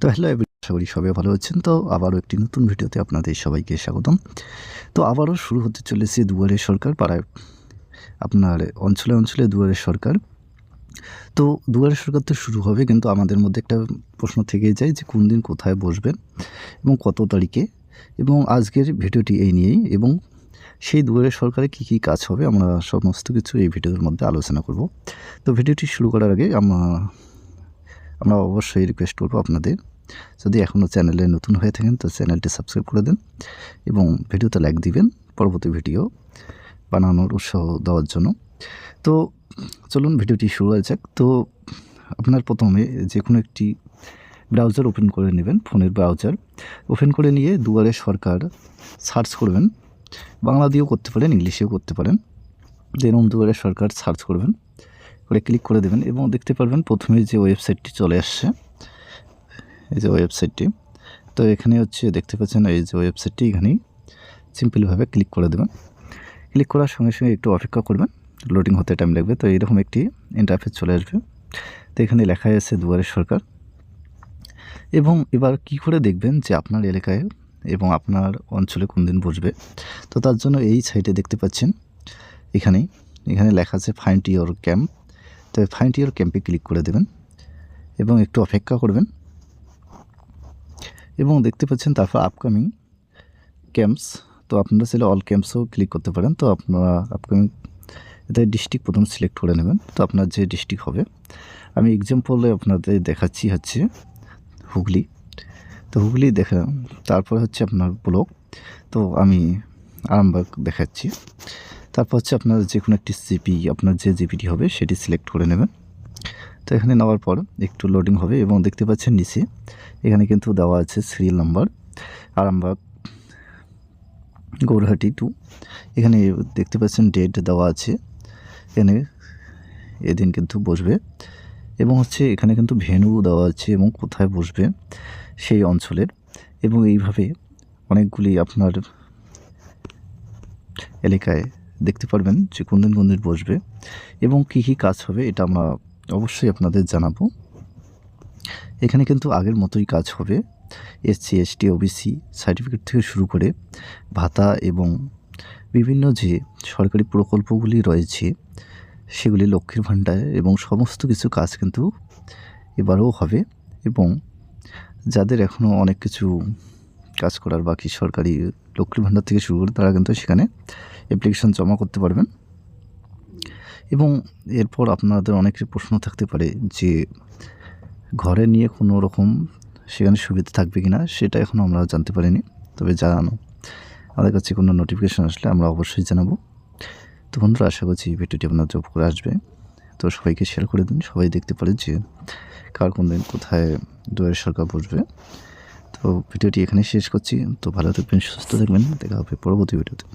তো হ্যালো আশা করি সবাই ভালো আছেন। তো আবারও একটি নতুন ভিডিওতে আপনাদের সবাইকে স্বাগতম। তো আবারও শুরু হতে চলেছে দুয়ারে সরকার পাড়ায়, আপনার অঞ্চলে অঞ্চলে দুয়ারে সরকার। তো দুয়ারে সরকার তো শুরু হবে, কিন্তু আমাদের মধ্যে একটা প্রশ্ন থেকেই যায় যে কোন দিন কোথায় বসবেন এবং কত তারিখে। এবং আজকের ভিডিওটি এই নিয়েই, এবং সেই দুয়ারে সরকারে কী কী কাজ হবে, আমরা সমস্ত কিছু এই ভিডিওর মধ্যে আলোচনা করব। তো ভিডিওটি শুরু করার আগে আমরা আমরা অবশ্যই রিকোয়েস্ট করব আপনাদের। যদি এখনও চ্যানেলে নতুন হয়ে থাকেন, তো চ্যানেলটি সাবস্ক্রাইব করে দেন এবং ভিডিওতে লাইক দিবেন, পরবর্তী ভিডিও বানানোর উৎসাহ দেওয়ার জন্য। তো চলুন ভিডিওটি শুরু হয়ে যাক। তো আপনার প্রথমে যে কোনো একটি ব্রাউজার ওপেন করে নেবেন, ফোনের ব্রাউজার ওপেন করে নিয়ে দুয়ারে সরকার সার্চ করবেন। বাংলা দিয়েও করতে পারেন, ইংলিশেও করতে পারেন। যেরকম দুয়ারে সরকার সার্চ করবেন। করে ক্লিক করে দেবেন এবং দেখতে পারবেন প্রথমে যে ওয়েবসাইটটি চলে আসছে, এই যে ওয়েবসাইটটি তো এখানে হচ্ছে দেখতে পাচ্ছেন এই যে ওয়েবসাইটটি এখানেই সিম্পলভাবে ক্লিক করে দেবেন। ক্লিক করার সঙ্গে সঙ্গে একটু অপেক্ষা করবেন লোডিং হতে টাইম লাগবে। তো এইরকম একটি ইন্টারফেস চলে আসবে। তো এখানে লেখা আছে দুয়ারের সরকার। এবং এবার কি করে দেখবেন যে আপনার এলাকায় এবং আপনার অঞ্চলে কোন দিন বসবে? তো তার জন্য এই সাইটে দেখতে পাচ্ছেন, এখানেই। এখানে লেখা আছে find your camp to your ক্যাম্পে ক্লিক করে দেবেন এবং একটু অপেক্ষা করবেন। এবং দেখতে পাচ্ছেন তারপর আপকামিং ক্যাম্পস তো আপনারা চাইলে অল ক্যাম্পসও ক্লিক করতে পারেন। তো আপনারা আপকামিং এতে ডিস্ট্রিক্ট প্রথম সিলেক্ট করে নেবেন। তো আপনার যে ডিস্ট্রিক্ট হবে, আমি এক্সাম্পলে আপনাদের দেখাচ্ছি হচ্ছে হুগলি। তো হুগলি দেখা, তারপর হচ্ছে আপনার ব্লক তো আমি আরামবাগ দেখাচ্ছি। তারপর হচ্ছে আপনার যে কোনো একটি জিপি আপনার যে জিপিটি হবে সেটি সিলেক্ট করে নেবেন। তো এখানে নেওয়ার পর একটু লোডিং হবে এবং দেখতে পাচ্ছেন নিচে এখানে কিন্তু দেওয়া আছে serial number Arambagh, Gourhati two এখানে দেখতে পাচ্ছেন ডেট দেওয়া আছে, এখানে এদিন কিন্তু বসবে এবং হচ্ছে এখানে কিন্তু ভেনু দেওয়া আছে এবং কোথায় বসবে সেই অঞ্চলের এবং এইভাবে অনেকগুলি আপনার এলাকায় দেখতে পারবেন যে কোন দিন কোন দিন বসবে এবং কী কী কাজ হবে, এটা আমরা অবশ্যই আপনাদের জানাব। এখানে কিন্তু আগের মতোই কাজ হবে। এসসি, এসটি, ওবিসি সার্টিফিকেট থেকে শুরু করে ভাতা এবং বিভিন্ন যে সরকারি প্রকল্পগুলি রয়েছে, সেগুলি লক্ষ্মীর ভাণ্ডার এবং সমস্ত কিছু কাজ কিন্তু এবারেও হবে এবং যাদের এখনও অনেক কিছু কাজ করার বাকি সরকারি লক্ষ্মীর ভাণ্ডার থেকে শুরু করে তারা কিন্তু সেখানে অ্যাপ্লিকেশন জমা করতে পারবেন। এবং এরপর আপনাদের অনেকের প্রশ্ন থাকতে পারে যে, ঘরে নিয়ে কোনো রকম সেখানে সুবিধা থাকবে কি না সেটা এখনও আমরা জানতে পারিনি, তবে জানানো। আমাদের কাছে কোনো নোটিফিকেশান আসলে আমরা অবশ্যই জানাব। তো বন্ধুরা, আশা করছি এই ভিডিওটি আপনাদের উপরে আসবে। তো সবাইকে শেয়ার করে দিন। সবাই দেখতে পারে যে, কার কোন দিন কোথায় দুয়ারে সরকার বসবে। তো ভিডিওটি এখানে শেষ করছি। তো ভালো থাকবেন, সুস্থ থাকবেন। দেখা হবে পরবর্তী ভিডিওতে।